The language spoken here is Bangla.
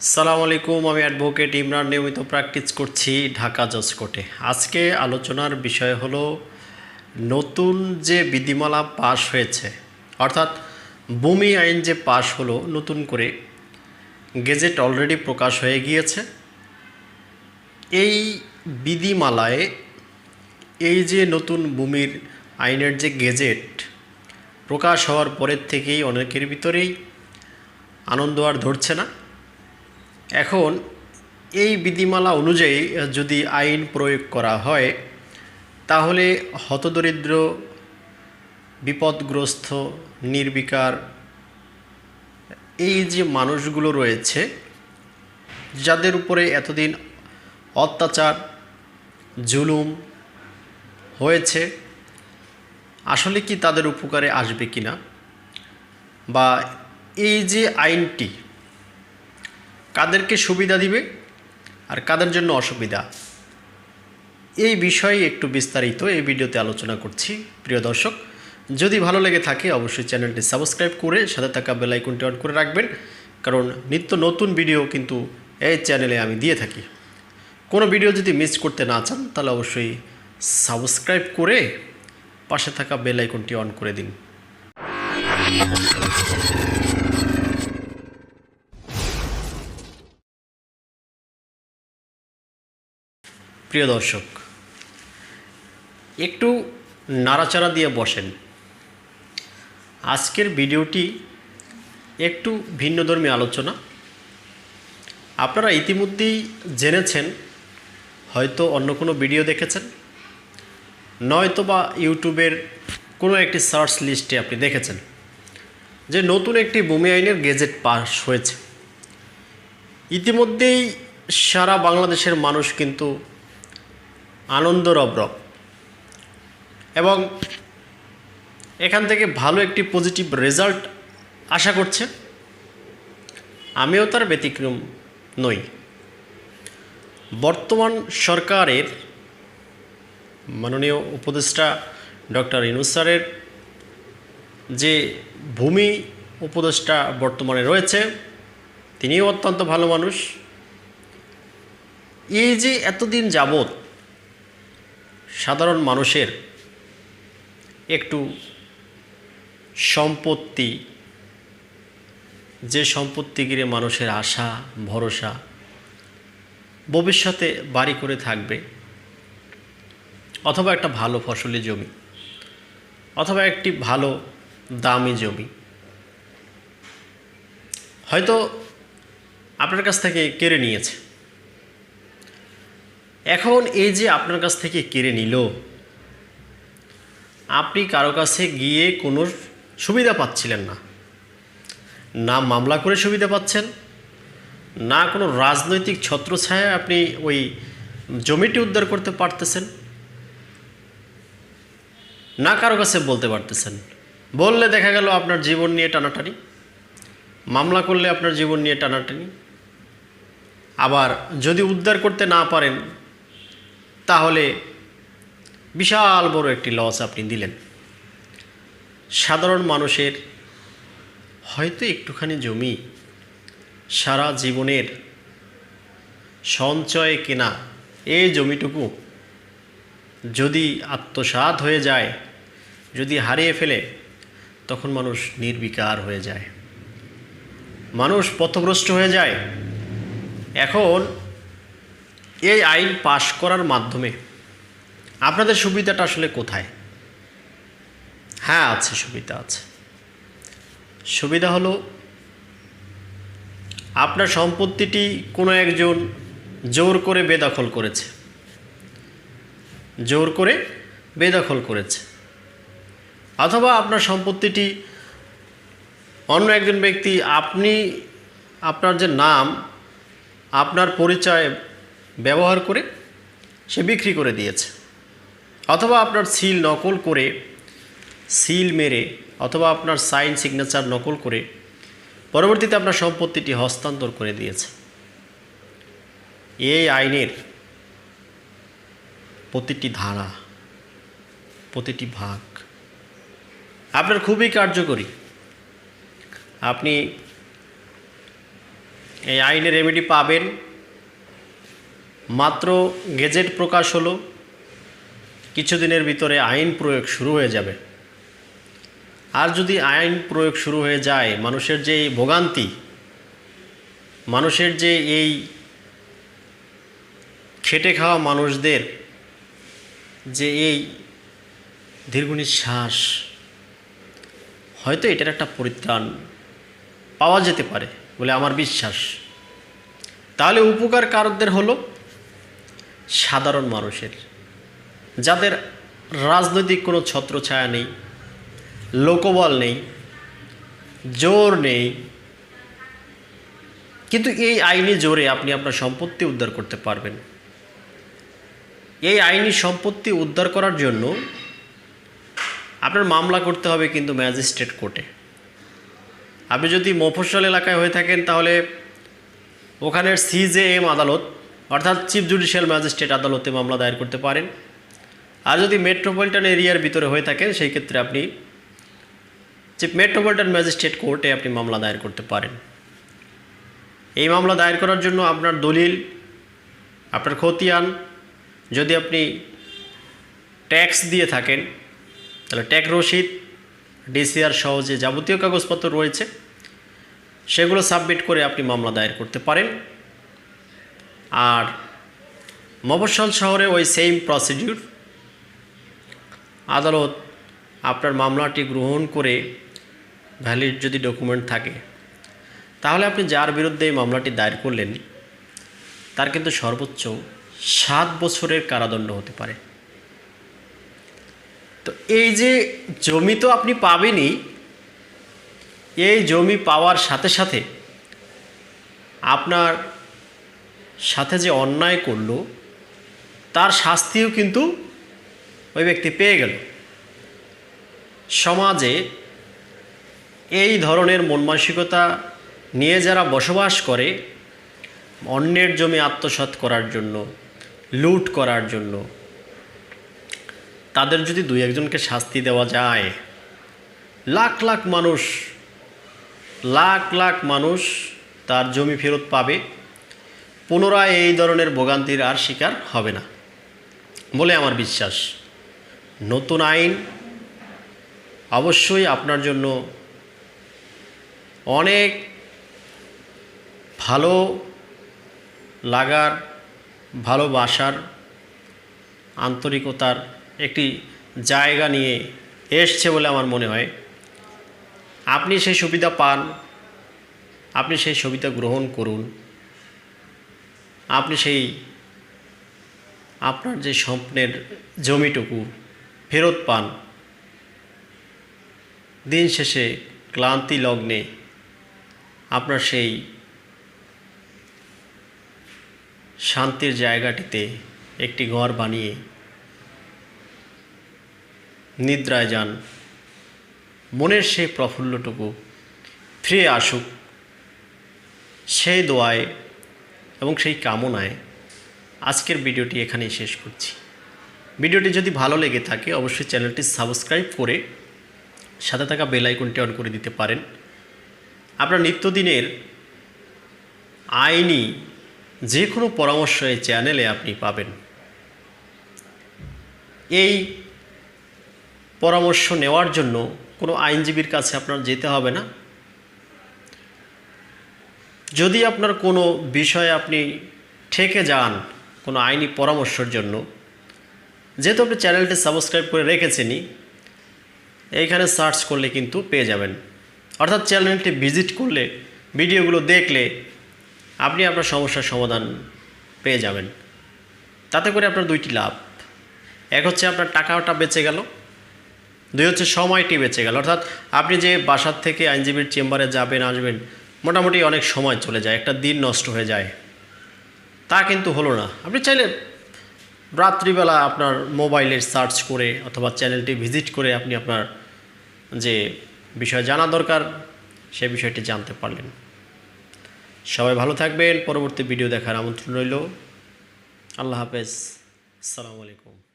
সালাম আলাইকুম, আমি অ্যাডভোকেট ইমরান। নিয়মিত প্র্যাকটিস করছি ঢাকা জজ কোর্টে। আজকে আলোচনার বিষয় হলো, নতুন যে বিধিমালা পাশ হয়েছে, অর্থাৎ ভূমি আইন যে পাশ হলো, নতুন করে গেজেট অলরেডি প্রকাশ হয়ে গিয়েছে। এই বিধিমালায় এই যে নতুন ভূমির আইনের যে গেজেট প্রকাশ হওয়ার পরের থেকেই অনেকের ভিতরেই আনন্দ আর ধরছে না। এখন এই বিধিমালা অনুযায়ী যদি আইন প্রয়োগ করা হয়, তাহলে হতদরিদ্র, বিপদগ্রস্ত, নির্বিকার, এই যে মানুষগুলো রয়েছে, যাদের উপরে এতদিন অত্যাচার, জুলুম হয়েছে, আসলে কি তাদের উপকারে আসবে কি না বা এই যে আইনটি কাদেরকে সুবিধা দিবে আর কাদের জন্য অসুবিধা? এই বিষয়ে একটু বিস্তারিত এই ভিডিওতে আলোচনা করছি। প্রিয় দর্শক, যদি ভালো লেগে থাকে অবশ্যই চ্যানেলটি সাবস্ক্রাইব করে সাথে থাকা বেল আইকনটি অন করে রাখবেন, কারণ নিত্য নতুন ভিডিও কিন্তু এই চ্যানেলে আমি দিয়ে থাকি। কোনো ভিডিও যদি মিস করতে না চান, তাহলে অবশ্যই সাবস্ক্রাইব করে পাশে থাকা বেল আইকনটি অন করে দিন। প্রিয় দর্শক, একটু নাড়াচাড়া দিয়ে বসেন। আজকের ভিডিওটি একটু ভিন্নধর্মী আলোচনা। আপনারা ইতিমধ্যেই জেনেছেন, হয়তো অন্য কোনো ভিডিও দেখেছেন। নয়তো বা ইউটিউবের কোনো একটি সার্চ লিস্টে আপনি দেখেছেন, যে নতুন একটি ভূমি আইনের গেজেট পাস হয়েছে। ইতিমধ্যেই সারা বাংলাদেশের মানুষ কিন্তু আনন্দ রবরব এবং এখান থেকে ভালো একটি পজিটিভ রেজাল্ট আশা করছে। আমিও তার ব্যতিক্রম নই। বর্তমান সরকারের মাননীয় উপদেষ্টা ডক্টর ইনুস স্যারের যে ভূমি উপদেষ্টা বর্তমানে রয়েছে, তিনিও অত্যন্ত ভালো মানুষ। এই যে এতদিন যাবত সাধারণ মানুষের একটু সম্পত্তি, যে সম্পত্তি ঘিরে মানুষের আশা, ভরসা ভবিষ্যতে বাড়ি করে থাকবে অথবা একটা ভালো ফসলি জমি অথবা একটি ভালো দামি জমি। হয়তো আপনার কাছ থেকে কেড়ে নিয়েছে। এখন এই যে আপনার কাছ থেকে কেড়ে নিল, আপনি কারও কাছে গিয়ে কোনো সুবিধা পাচ্ছিলেন না। না মামলা করে সুবিধা পাচ্ছেন, না কোনো রাজনৈতিক ছত্রছায়া আপনি ওই জমিটি উদ্ধার করতে পারতেছেন, না কারও কাছে বলতে পারতেছেন। বললে দেখা গেল আপনার জীবন নিয়ে টানাটানি, মামলা করলে আপনার জীবন নিয়ে টানাটানি। আবার যদি উদ্ধার করতে না পারেন তাহলে বিশাল বড় একটি লস আপনি দিলেন। সাধারণ মানুষের হয়তো একটুখানি জমি সারা জীবনের সঞ্চয়ে কেনা এই জমিটুকু যদি আত্মসাৎ হয়ে যায়, যদি হারিয়ে ফেলে, তখন মানুষ নির্বিকার হয়ে যায়। মানুষ পথভ্রষ্ট হয়ে যায়। এখন এই আইন পাশ করার মাধ্যমে আপনাদের সুবিধাটা আসলে কোথায়? হ্যাঁ আছে, সুবিধা আছে। সুবিধা হলো আপনার সম্পত্তিটি কোনো একজন জোর করে বেদখল করেছে। জোর করে বেদখল করেছে। অথবা আপনার সম্পত্তিটি অন্য একজন ব্যক্তি, আপনি, আপনার যে নাম, আপনার পরিচয় ব্যবহার করে সে বিক্রি করে দিয়েছে। অথবা আপনার সিল নকল করে সিল মেরে অথবা আপনার সাইন সিগনেচার নকল করে পরবর্তীতে আপনার সম্পত্তিটি হস্তান্তর করে দিয়েছে। এই আইনের প্রতিটি ধারা, প্রতিটি ভাগ আপনার খুবই কার্যকরী। আপনি এই আইনের রেমেডি পাবেন। মাত্র গেজেট প্রকাশ হলো, কিছুদিনের ভিতরে আইন প্রয়োগ শুরু হয়ে যাবে। আর যদি আইন প্রয়োগ শুরু হয়ে যায়, মানুষের যে এই ভোগান্তি, মানুষের যে এই খেটে খাওয়া মানুষদের যে এই দীর্ঘ নিঃশ্বাস হয়তো এটার একটা পরিত্রাণ পাওয়া যেতে পারে বলে আমার বিশ্বাস। তাহলে উপকার কারকদের হলো? সাধারণ মানুষের। যাদের রাজনৈতিক কোনো ছত্রছায়া নেই, লোকবল নেই, জোর নেই, কিন্তু এই আইনি জোরে আপনি আপনার সম্পত্তি উদ্ধার করতে পারবেন। এই আইনি সম্পত্তি উদ্ধার করার জন্য আপনার মামলা করতে হবে কিন্তু ম্যাজিস্ট্রেট কোর্টে। আপনি যদি মফস্বল এলাকায় হয়ে থাকেন তাহলে ওখানের সিজেএম আদালত অর্থাৎ চিফ জুডিশিয়াল ম্যাজিস্ট্রেট আদালতে মামলা দায়ের করতে পারেন। আর যদি মেট্রোপলিটন এরিয়ার ভিতরে হয়ে থাকেন, সেই ক্ষেত্রে আপনি চিফ মেট্রোপলিটন ম্যাজিস্ট্রেট কোর্টে আপনি মামলা দায়ের করতে পারেন। এই মামলা দায়ের করার জন্য আপনার দলিল, আপনার খতিয়ান, যদি আপনি ট্যাক্স দিয়ে থাকেন, তাহলে ট্যাক্স রসিদ, ডিসিআর সহ যে যাবতীয় কাগজপত্র রয়েছে, সেগুলো সাবমিট করে আপনি মামলা দায়ের করতে পারেন। আর মফস্বল শহরে ওই সেম প্রসিডিউর আদালত আপনার মামলাটি গ্রহণ করে ভ্যালিড যদি ডকুমেন্ট থাকে, তাহলে আপনি যার বিরুদ্ধে এই মামলাটি দায়ের করলেন, তার কিন্তু সর্বোচ্চ সাত বছরের কারাদণ্ড হতে পারে। তো এই যে জমি তো আপনি পাবেনই, এই জমি পাওয়ার সাথে সাথে আপনার সাথে যে অন্যায় করল, তার শাস্তিও কিন্তু ওই ব্যক্তি পেয়ে গেল। সমাজে এই ধরনের মন মানসিকতা নিয়ে যারা বসবাস করে, অন্যের জমি আত্মসাৎ করার জন্য, লুট করার জন্য, তাদের যদি দুই একজনকে শাস্তি দেওয়া যায়, লাখ লাখ মানুষ, লাখ লাখ মানুষ তার জমি ফেরত পাবে। পুনরায় এই ধরনের ভোগান্তির আর শিকার হবে না, বলে আমার বিশ্বাস। নতুন আইন অবশ্যই আপনার জন্য অনেক ভালো লাগার ভালোবাসার আন্তরিকতার একটি জায়গা নিয়ে এসছে বলে আমার মনে হয়। আপনি সেই সুবিধা পান, আপনি সেই সুবিধা গ্রহণ করুন। আপনি সেই আপনার যে স্বপ্নের জমিটুকু ফেরত পান, দিন শেষে ক্লান্তি লগ্নে আপনার সেই শান্তির জায়গাটিতে একটি ঘর বানিয়ে নিদ্রায় যান। মনের সেই প্রফুল্লটুকু ফিরে আসুক, সেই দোয়ায় এবং সেই কামনায় আজকের ভিডিওটি এখানেই শেষ করছি। ভিডিওটি যদি ভালো লেগে থাকে, অবশ্যই চ্যানেলটি সাবস্ক্রাইব করে সাথে থাকা বেল আইকনটি অন করে দিতে পারেন। আপনার নিত্যদিনের আইনি যে কোনো পরামর্শ এই চ্যানেলে আপনি পাবেন। এই পরামর্শ নেওয়ার জন্য কোনো আইনজীবীর কাছে আপনার যেতে হবে না। যদি আপনার কোনো বিষয়ে আপনি ঠেকে যান, কোনো আইনি পরামর্শের জন্য, যেহেতু আপনি চ্যানেলটি সাবস্ক্রাইব করে রেখেছেনই, এইখানে সার্চ করলে কিন্তু পেয়ে যাবেন। অর্থাৎ চ্যানেলটি ভিজিট করলে, ভিডিওগুলো দেখলে, আপনি আপনার সমস্যার সমাধান পেয়ে যাবেন। তাতে করে আপনার দুইটি লাভ। এক হচ্ছে আপনার টাকাটা বেঁচে গেল, দুই হচ্ছে সময়টি বেঁচে গেল। অর্থাৎ আপনি যে বাসার থেকে আইনজীবীর চেম্বারে যাবেন, আসবেন মোটামুটি অনেক সময় চলে যায়, একটা দিন নষ্ট হয়ে যায়। তা কিন্তু হলো না। আপনি চাইলে রাত্রিবেলা আপনার মোবাইলের সার্চ করে অথবা চ্যানেলটি ভিজিট করে আপনি আপনার যে বিষয় জানা দরকার, সে বিষয়টি জানতে পারলেন। সবাই ভালো থাকবেন। পরবর্তী ভিডিও দেখার আমন্ত্রণ রইল। আল্লাহ হাফেজ। আসসালামু আলাইকুম।